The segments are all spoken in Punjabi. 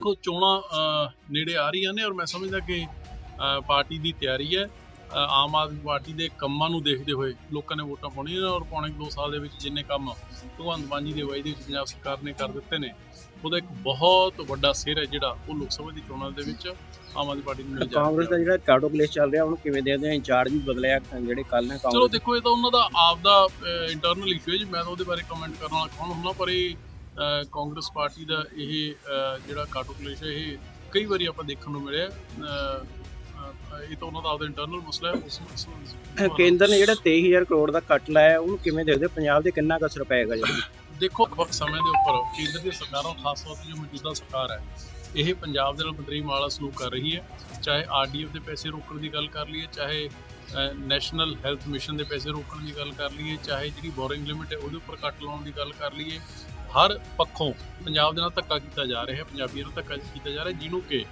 ਦੇਖੋ ਚੋਣਾਂ ਨੇੜੇ ਆ ਰਹੀਆਂ ਨੇ ਔਰ ਮੈਂ ਸਮਝਦਾ ਕਿ ਪਾਰਟੀ ਦੀ ਤਿਆਰੀ ਹੈ। ਆਮ ਆਦਮੀ ਪਾਰਟੀ ਦੇ ਕੰਮਾਂ ਨੂੰ ਦੇਖਦੇ ਹੋਏ ਲੋਕਾਂ ਨੇ ਵੋਟਾਂ ਪਾਉਣੀਆਂ ਨੇ ਔਰ ਪੌਣੇ 2 ਸਾਲ ਦੇ ਵਿੱਚ ਜਿੰਨੇ ਕੰਮ ਭਗਵੰਤ ਮਾਨ ਜੀ ਦੀ ਦੇ ਵਿੱਚ ਪੰਜਾਬ ਸਰਕਾਰ ਨੇ ਕਰ ਦਿੱਤੇ ਨੇ ਉਹਦਾ ਇੱਕ ਬਹੁਤ ਵੱਡਾ ਸਿਰ ਹੈ ਜਿਹੜਾ ਉਹ ਲੋਕ ਸਭਾ ਦੀ ਚੋਣਾਂ ਦੇ ਵਿੱਚ ਆਮ ਆਦਮੀ ਪਾਰਟੀ ਨੂੰ ਮਿਲ ਕਾਂਗਰਸ ਦਾ ਜਿਹੜਾ ਕਾਰਡੋ ਪਲੇਸ ਚੱਲ ਰਿਹਾ ਉਹਨੂੰ ਕਿਵੇਂ ਦੇਖਦੇ ਆ ਇੰਚਾਰਜ ਵੀ ਬਦਲਿਆ ਜਿਹੜੇ ਕੱਲ ਨੇ ਚਲੋ ਕਾਂਗਰਸ ਦੇਖੋ ਇਹ ਤਾਂ ਉਹਨਾਂ ਦਾ ਆਪਦਾ ਇੰਟਰਨਲ ਇਸ਼ੂ ਹੈ ਜੀ। ਮੈਂ ਤਾਂ ਉਹਦੇ ਬਾਰੇ ਕਮੈਂਟ ਕਰਨ ਵਾਲਾ ਕੌਣ ਹੁੰਦਾ ਪਰ ਇਹ ਕਾਂਗਰਸ ਪਾਰਟੀ ਦਾ ਇਹ ਜਿਹੜਾ ਕਾਟੋ ਕਲੇਸ਼ ਹੈ ਇਹ ਕਈ ਵਾਰੀ ਆਪਾਂ ਦੇਖਣ ਨੂੰ ਮਿਲਿਆ। ਇਹ ਤਾਂ ਉਹਨਾਂ ਦਾ ਆਪਦਾ ਇੰਟਰਨਲ ਮਸਲਾ ਹੈ ਉਸ ਕੇਂਦਰ ਨੇ ਜਿਹੜਾ 23000 ਕਰੋੜ ਦਾ ਕੱਟ ਲਾਇਆ ਉਹਨੂੰ ਕਿਵੇਂ ਦੇਖਦੇ? ਪੰਜਾਬ ਦੇ ਕਿੰਨਾ ਕੁ ਅਸਰ ਪਏਗਾ ਜੀ? ਦੇਖੋ ਵਕਤ ਸਮੇਂ ਦੇ ਉੱਪਰ ਕੇਂਦਰ ਦੀ ਸਰਕਾਰਾਂ ਖਾਸ ਤੌਰ ਤੇ ਜੋ ਮੌਜੂਦਾ ਸਰਕਾਰ ਹੈ ਇਹ ਪੰਜਾਬ ਦੇ ਨਾਲ ਮੰਤਰੀ ਮਾਲਾ ਸਲੂਕ ਕਰ ਰਹੀ ਹੈ। ਚਾਹੇ ਆਰਡੀਐਫ ਦੇ ਪੈਸੇ ਰੋਕਣ ਦੀ ਗੱਲ ਕਰ ਲਈਏ ਚਾਹੇ ਨੈਸ਼ਨਲ ਹੈਲਥ ਮਿਸ਼ਨ ਦੇ ਪੈਸੇ ਰੋਕਣ ਦੀ ਗੱਲ ਕਰ ਲਈਏ ਚਾਹੇ ਜਿਹੜੀ ਬੋਰਿੰਗ ਲਿਮਿਟ ਹੈ ਉਹਦੇ ਉੱਪਰ ਕੱਟ ਲਾਉਣ ਦੀ ਗੱਲ ਕਰ ਲਈਏ। ਹਰ ਪੱਖੋਂ ਪੰਜਾਬ ਦੇ ਨਾਲ ਧੱਕਾ ਕੀਤਾ ਜਾ ਰਿਹਾ ਹੈ, ਪੰਜਾਬੀਆਂ ਨਾਲ ਧੱਕਾ ਕੀਤਾ ਜਾ ਰਿਹਾ ਜਿਹਨੂੰ ਕਿ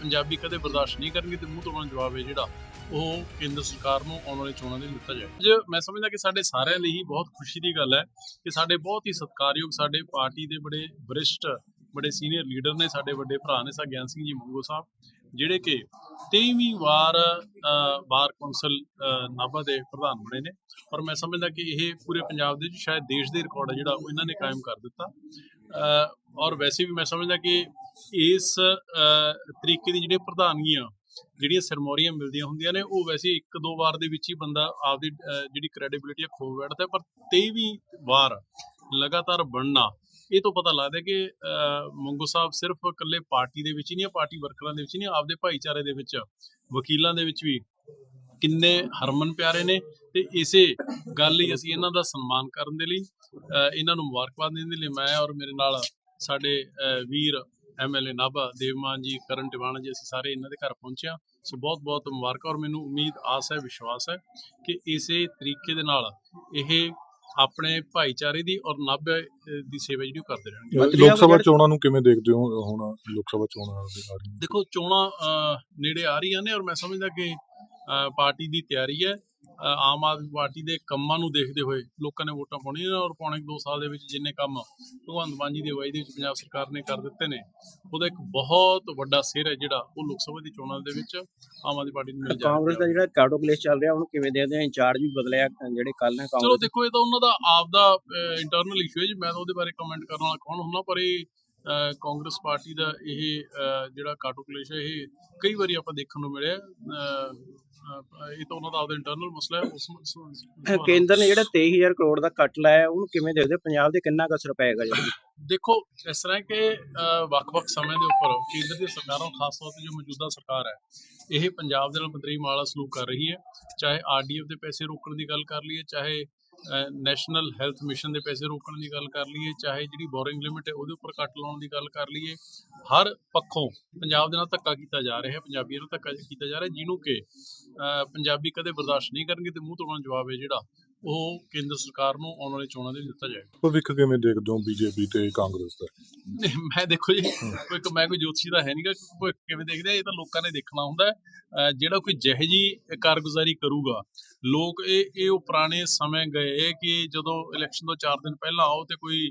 ਪੰਜਾਬੀ ਕਦੇ ਬਰਦਾਸ਼ਤ ਨਹੀਂ ਕਰਨਗੇ ਤੇ ਮੂੰਹ ਤੋੜਨ ਜਵਾਬ ਹੈ ਜਿਹੜਾ ਉਹ ਕੇਂਦਰ ਸਰਕਾਰ ਨੂੰ ਆਉਣ ਵਾਲੇ ਚੋਣਾਂ ਦੇ ਦਿੱਤਾ ਜਾਏ ਅੱਜ ਮੈਂ ਸਮਝਦਾ ਕਿ ਸਾਡੇ ਸਾਰਿਆਂ ਲਈ ਹੀ ਬਹੁਤ ਖੁਸ਼ੀ ਦੀ ਗੱਲ ਹੈ ਕਿ ਸਾਡੇ ਬਹੁਤ ਹੀ ਸਤਿਕਾਰਯੋਗ ਸਾਡੇ ਪਾਰਟੀ ਦੇ ਬੜੇ ਵਰਿਸ਼ਟ ਬੜੇ ਸੀਨੀਅਰ ਲੀਡਰ ਨੇ, ਸਾਡੇ ਵੱਡੇ ਭਰਾ ਨੇ ਸਾ ਗਿਆਨ ਸਿੰਘ ਜੀ ਮੰਗੋ ਸਾਹਿਬ, ਜਿਹੜੇ ਕਿ 23ਵੀਂ ਵਾਰ ਬਾਰ ਕੌਂਸਲ ਨਾਭਾ ਦੇ ਪ੍ਰਧਾਨ ਬਣੇ ਨੇ। ਔਰ ਮੈਂ ਸਮਝਦਾ ਕਿ ਇਹ ਪੂਰੇ ਪੰਜਾਬ ਦੇ ਵਿੱਚ ਸ਼ਾਇਦ ਦੇਸ਼ ਦੇ ਰਿਕਾਰਡ ਹੈ ਜਿਹੜਾ ਉਹ ਇਹਨਾਂ ਨੇ ਕਾਇਮ ਕਰ ਦਿੱਤਾ। ਔਰ ਵੈਸੇ ਵੀ ਮੈਂ ਸਮਝਦਾ ਕਿ ਇਸ ਤਰੀਕੇ ਦੀ ਜਿਹੜੇ ਪ੍ਰਧਾਨਗੀਆਂ ਜਿਹੜੀਆਂ ਸਰਮੋਰੀਆਂ ਮਿਲਦੀਆਂ ਹੁੰਦੀਆਂ ਨੇ, ਉਹ ਵੈਸੇ ਇੱਕ ਦੋ ਵਾਰ ਦੇ ਵਿੱਚ ਹੀ ਬੰਦਾ ਆਪਦੀ ਜਿਹੜੀ ਕ੍ਰੈਡੀਬਿਲਿਟੀ ਖੋ ਬੈਠਦਾ ਪਰ 23ਵੀਂ ਵਾਰ ਲਗਾਤਾਰ ਬਣਨਾ ਇਹ ਤੋਂ ਪਤਾ ਲੱਗਦਾ ਕਿ ਅ, ਮੰਗੋ ਸਾਹਿਬ ਸਿਰਫ ਇਕੱਲੇ ਪਾਰਟੀ ਦੇ ਵਿੱਚ ਹੀ ਨਹੀਂ ਪਾਰਟੀ ਵਰਕਰਾਂ ਦੇ ਵਿੱਚ ਨਹੀਂ ਆਪਦੇ ਭਾਈਚਾਰੇ ਦੇ ਵਿੱਚ ਵਕੀਲਾਂ ਦੇ ਵਿੱਚ ਵੀ ਕਿੰਨੇ ਹਰਮਨ ਪਿਆਰੇ ਨੇ ਤੇ ਇਸੇ ਗੱਲ ਲਈ ਅਸੀਂ ਇਹਨਾਂ ਦਾ ਸਨਮਾਨ ਕਰਨ ਦੇ ਲਈ ਅ, ਇਹਨਾਂ ਨੂੰ ਮੁਬਾਰਕਬਾਦ ਦੇਣ ਦੇ ਲਈ ਮੈਂ ਔਰ ਮੇਰੇ ਨਾਲ ਸਾਡੇ ਅ, ਵੀਰ ਐਮਐਲਏ ਨਾਭਾ ਦੇਵਮਾਨ ਜੀ ਕਰਨ ਟਿਵਾਣਾ ਜੀ ਅਸੀਂ ਸਾਰੇ ਇਹਨਾਂ ਦੇ ਘਰ ਪਹੁੰਚਿਆ ਸੋ ਬਹੁਤ ਬਹੁਤ ਮੁਬਾਰਕਾਂ ਔਰ ਮੈਨੂੰ ਉਮੀਦ ਆਸ ਹੈ ਵਿਸ਼ਵਾਸ ਹੈ ਕਿ ਇਸੇ ਤਰੀਕੇ ਦੇ ਨਾਲ ਇਹ ਆਪਣੇ ਭਾਈਚਾਰੇ ਦੀ ਔਰ ਨਾਭੇ ਦੀ ਸੇਵਾ ਜਿਹੜੀ ਉਹ ਕਰਦੇ ਰਹਿਣਗੇ। ਲੋਕ ਸਭਾ ਚੋਣਾਂ ਨੂੰ ਕਿਵੇਂ ਦੇਖਦੇ ਹੋ ਹੁਣ ਲੋਕ ਸਭਾ ਚੋਣਾਂ ਆ ਰਹੀਆਂ ਦੇਖੋ ਚੋਣਾਂ ਨੇੜੇ ਆ ਰਹੀਆਂ ਨੇ ਔਰ ਮੈਂ ਸਮਝਦਾ ਕਿ ਪਾਰਟੀ ਦੀ ਤਿਆਰੀ ਹੈ। ਆਮ ਆਦਮੀ ਪਾਰਟੀ ਦੇ ਕੰਮਾਂ ਨੂੰ ਦੇਖਦੇ ਹੋਏ ਲੋਕਾਂ ਨੇ ਵੋਟਾਂ ਪਾਉਣੀਆਂ ਔਰ ਪੌਣੇ 2 ਸਾਲ ਦੇ ਵਿੱਚ ਜਿੰਨੇ ਕੰਮ ਭਗਵੰਤ ਮਾਨ ਜੀ ਦੀ ਅਗਵਾਈ ਦੇ ਵਿੱਚ ਪੰਜਾਬ ਸਰਕਾਰ ਨੇ ਕਰ ਦਿੱਤੇ ਨੇ ਉਹਦਾ ਇੱਕ ਬਹੁਤ ਵੱਡਾ ਸਿਰ ਹੈ ਜਿਹੜਾ ਉਹ ਲੋਕ ਸਭਾ ਦੀ ਚੋਣਾਂ ਦੇ ਵਿੱਚ ਆਮ ਆਦਮੀ ਪਾਰਟੀ ਨੂੰ ਮਿਲ ਕਾਂਗਰਸ ਦਾ ਜਾਏਗਾ ਜਿਹੜਾ ਕਾਰਡੋ ਪਲੇਸ ਚੱਲ ਰਿਹਾ ਉਹਨੂੰ ਕਿਵੇਂ ਦੇਖਦੇ ਆ? ਇੰਚਾਰਜ ਵੀ ਬਦਲਿਆ ਜਿਹੜੇ ਕੱਲ ਨੇ ਚਲੋ ਕਾਂਗਰਸ ਦੇਖੋ ਇਹ ਤਾਂ ਉਹਨਾਂ ਦਾ ਆਪਦਾ ਇੰਟਰਨਲ ਇਸ਼ੂ ਹੈ ਜੀ। ਮੈਂ ਤਾਂ ਉਹਦੇ ਬਾਰੇ ਕਮੈਂਟ ਕਰਨ ਵਾਲਾ ਕੌਣ ਹੁੰਦਾ ਪਰ ਇਹ ਕਾਂਗਰਸ ਪਾਰਟੀ ਦਾ ਇਹ ਜਿਹੜਾ ਕਾਟੋ ਕਲੇਸ਼ ਹੈ ਇਹ ਕਈ ਵਾਰੀ ਆਪਾਂ ਦੇਖਣ ਨੂੰ ਮਿਲਿਆ। ਇਹ ਤਾਂ ਉਹਨਾਂ ਦਾ ਆਪਦਾ ਇੰਟਰਨਲ ਮਸਲਾ ਹੈ ਉਸ ਉਸ- ਉਸ- ਕੇਂਦਰ ਨੇ ਜਿਹੜਾ 23000 ਕਰੋੜ ਦਾ ਕੱਟ ਲਾਇਆ ਉਹਨੂੰ ਕਿਵੇਂ ਦੇਖਦੇ ਹੋ? ਪੰਜਾਬ ਦੇ ਕਿੰਨਾ ਕੁ ਅਸਰ ਪਏਗਾ ਜੀ ਦੇਖੋ ਇਸ ਤਰ੍ਹਾਂ ਹੈ ਕਿ ਅ, ਵੱਖ-ਵੱਖ ਸਮੇਂ ਦੇ ਉੱਪਰ ਕੇਂਦਰ ਦੀ ਸਰਕਾਰਾਂ ਖਾਸ ਤੌਰ ਤੇ ਜੋ ਮੌਜੂਦਾ ਸਰਕਾਰ ਹੈ ਇਹ ਪੰਜਾਬ ਦੇ ਨਾਲ ਮੰਤਰੀ ਮਾਲਾ ਸਲੂਕ ਕਰ ਰਹੀ ਹੈ ਚਾਹੇ ਆਰਡੀਐਫ ਦੇ ਪੈਸੇ ਰੋਕਣ ਦੀ ਗੱਲ ਕਰ ਲਈਏ ਚਾਹੇ ਨੈਸ਼ਨਲ ਹੈਲਥ ਮਿਸ਼ਨ ਦੇ ਪੈਸੇ ਰੋਕਣ ਦੀ ਗੱਲ ਕਰ ਲਈਏ ਚਾਹੇ ਜਿਹੜੀ ਬੋਰਿੰਗ ਲਿਮਿਟ ਹੈ ਉਹਦੇ ਉੱਪਰ ਕੱਟ ਲਾਉਣ ਦੀ ਗੱਲ ਕਰ ਲਈਏ ਹਰ ਪੱਖੋਂ ਪੰਜਾਬ ਦੇ ਨਾਲ ਧੱਕਾ ਕੀਤਾ ਜਾ ਰਿਹਾ ਹੈ ਪੰਜਾਬੀਆਂ ਨਾਲ ਧੱਕਾ ਕੀਤਾ ਜਾ ਰਿਹਾ ਜਿਹਨੂੰ ਕਿ ਅ, ਪੰਜਾਬੀ ਕਦੇ ਬਰਦਾਸ਼ਤ ਨਹੀਂ ਕਰਨਗੇ ਤੇ ਮੂੰਹ ਤੋੜਨ ਜਵਾਬ ਹੈ ਜਿਹੜਾ ਉਹ ਕੇਂਦਰ ਸਰਕਾਰ ਨੂੰ ਆਉਣ ਵਾਲੀ ਚੋਣਾਂ ਦੇ ਲਈ ਦਿੱਤਾ ਜਾਏਗਾ। ਭਵਿੱਖ ਕਿਵੇਂ ਦੇਖਦੇ ਹੋ ਬੀਜੇਪੀ ਤੇ ਕਾਂਗਰਸ ਦਾ? ਨਹੀਂ, ਮੈਂ ਦੇਖੋ ਜੀ ਕੋਈ ਇੱਕ ਮੈਂ ਕੋਈ ਜੋਤਸ਼ੀ ਦਾ ਹੈ ਨਹੀਂਗਾ ਕੋਈ ਕਿਵੇਂ ਦੇਖਦੇ ਆ ਇਹ ਤਾਂ ਲੋਕਾਂ ਨੇ ਦੇਖਣਾ ਹੁੰਦਾ ਹੈ। ਅਹ ਜਿਹੜਾ ਕੋਈ ਜਿਹੋ ਜੀ ਕਾਰਗੁਜ਼ਾਰੀ ਕਰੂਗਾ ਲੋਕ ਇਹ ਇਹ ਉਹ ਪੁਰਾਣੇ ਸਮੇਂ ਗਏ ਕਿ ਜਦੋਂ ਇਲੈਕਸ਼ਨ ਤੋਂ 4 ਦਿਨ ਪਹਿਲਾਂ ਆਓ ਤੇ ਕੋਈ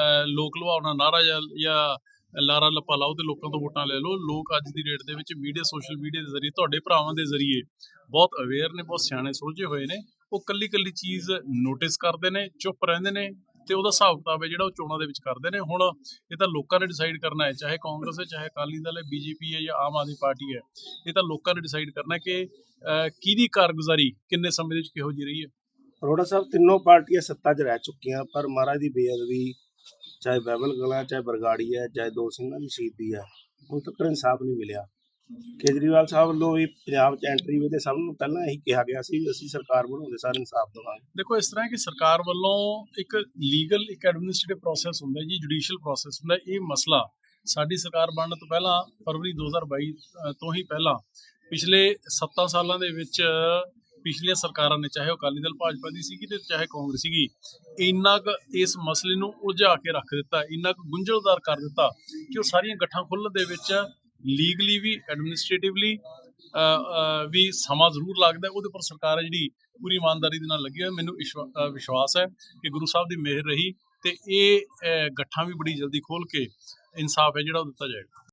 ਅਹ ਲੋਕ ਲੁਭਾਵਣਾ ਨਾਰਾ ਜਾਂ ਜਾਂ ਲਾਰਾ ਲੱਪਾ ਲਾਓ ਤੇ ਲੋਕਾਂ ਤੋਂ ਵੋਟਾਂ ਲੈ ਲਓ ਲੋਕ ਅੱਜ ਦੀ ਡੇਟ ਦੇ ਵਿੱਚ ਮੀਡੀਆ ਸੋਸ਼ਲ ਮੀਡੀਆ ਦੇ ਜ਼ਰੀਏ ਤੁਹਾਡੇ ਭਰਾਵਾਂ ਦੇ ਜ਼ਰੀਏ ਬਹੁਤ ਅਵੇਅਰ ਨੇ ਬਹੁਤ ਸਿਆਣੇ ਸੁਲਝੇ ਹੋਏ ਨੇ। ਉਹ ਕੱਲੀ ਕੱਲੀ ਚੀਜ਼ ਨੋਟਿਸ ਕਰਦੇ ਨੇ, ਚੁੱਪ ਰਹਿੰਦੇ ਨੇ ਤੇ ਉਹਦਾ ਹਿਸਾਬ ਕਿਤਾਬ ਹੈ ਜਿਹੜਾ ਉਹ ਚੋਣਾਂ ਦੇ ਵਿੱਚ ਕਰਦੇ ਨੇ। ਹੁਣ ਇਹ ਤਾਂ ਲੋਕਾਂ ਨੇ ਡਿਸਾਈਡ ਕਰਨਾ ਹੈ, ਚਾਹੇ ਕਾਂਗਰਸ ਹੈ, ਚਾਹੇ ਅਕਾਲੀ ਦਲ ਹੈ ਬੀਜੇਪੀ ਹੈ ਜਾਂ ਆਮ ਆਦਮੀ ਪਾਰਟੀ ਹੈ, ਇਹ ਤਾਂ ਲੋਕਾਂ ਨੇ ਡਿਸਾਈਡ ਕਰਨਾ ਕਿ ਕਿਹਦੀ ਕਾਰਗੁਜ਼ਾਰੀ ਕਿੰਨੇ ਸਮੇਂ ਦੇ ਵਿੱਚ ਕਿਹੋ ਜਿਹੀ ਰਹੀ ਹੈ। ਅਰੋੜਾ ਸਾਹਿਬ, ਤਿੰਨੋਂ ਪਾਰਟੀਆਂ ਸੱਤਾ 'ਚ ਰਹਿ ਚੁੱਕੀਆਂ, ਪਰ ਮਹਾਰਾਜ ਦੀ ਬੇਅਦਬੀ, ਚਾਹੇ ਬਹਿਬਲ ਗਲਾ, ਚਾਹੇ ਬਰਗਾੜੀ ਹੈ, ਚਾਹੇ ਦੋ ਸਿੰਘਾਂ ਦੀ ਸ਼ਹੀਦੀ ਹੈ, ਹੁਣ ਤੱਕ ਇਨਸਾਫ ਨਹੀਂ ਮਿਲਿਆ। ਕੇਜਰੀਵਾਲ ਸਾਹਿਬ ਵੱਲੋਂ ਵੀ ਪੰਜਾਬ 'ਚ ਐਂਟਰੀ ਵੇਲੇ ਸਭ ਨੂੰ ਪਹਿਲਾਂ ਇਹੀ ਕਿਹਾ ਗਿਆ ਸੀ ਵੀ ਅਸੀਂ ਸਰਕਾਰ ਬਣਾਉਂਦੇ ਸਾਰ ਇਨਸਾਫ ਦੇਵਾਂਗੇ ਦੇਖੋ ਇਸ ਤਰ੍ਹਾਂ ਕਿ ਸਰਕਾਰ ਵੱਲੋਂ ਇੱਕ ਲੀਗਲ ਇੱਕ ਐਡਮਿਨਿਸਟ੍ਰੇਟਿਵ ਪ੍ਰੋਸੈਸ ਹੁੰਦਾ ਜੀ ਜੁਡੀਸ਼ੀਅਲ ਪ੍ਰੋਸੈਸ ਹੁੰਦਾ ਇਹ ਮਸਲਾ ਸਾਡੀ ਸਰਕਾਰ ਬਣਨ ਤੋਂ ਪਹਿਲਾਂ ਫਰਵਰੀ 2022 ਅ, ਤੋਂ ਹੀ ਪਹਿਲਾਂ ਪਿਛਲੇ 7 ਸਾਲਾਂ ਦੇ ਵਿੱਚ ਪਿਛਲੀਆਂ ਸਰਕਾਰਾਂ ਨੇ ਚਾਹੇ ਉਹ ਅਕਾਲੀ ਦਲ ਭਾਜਪਾ ਦੀ ਸੀਗੀ ਤੇ ਚਾਹੇ ਕਾਂਗਰਸ ਸੀਗੀ ਇੰਨਾ ਕੁ ਇਸ ਮਸਲੇ ਨੂੰ ਉਲਝਾ ਕੇ ਰੱਖ ਦਿੱਤਾ ਇੰਨਾ ਕੁ ਗੁੰਝਲਦਾਰ ਕਰ ਦਿੱਤਾ ਕਿ ਉਹ ਸਾਰੀਆਂ ਗੱਠਾਂ ਖੁੱਲ੍ਹਣ ਦੇ ਵਿੱਚ ਲੀਗਲੀ ਵੀ ਐਡਮਿਨਿਸਟ੍ਰੇਟਿਵਲੀ ਵੀ ਸਮਾਂ ਜ਼ਰੂਰ ਲੱਗਦਾ, ਉਹਦੇ ਪਰ ਸਰਕਾਰ ਹੈ ਜਿਹੜੀ ਪੂਰੀ ਇਮਾਨਦਾਰੀ ਦੇ ਨਾਲ ਲੱਗੀ ਹੋਈ ਹੈ। ਮੈਨੂੰ ਵਿਸ਼ਵਾ- ਵਿਸ਼ਵਾਸ ਹੈ ਕਿ ਗੁਰੂ ਸਾਹਿਬ ਦੀ ਮਿਹਰ ਰਹੀ ਤੇ ਇਹ ਗੱਠਾਂ ਵੀ ਬੜੀ ਜਲਦੀ ਖੋਲ ਕੇ ਇਨਸਾਫ ਹੈ ਜਿਹੜਾ ਉਹ ਦਿੱਤਾ ਜਾਏਗਾ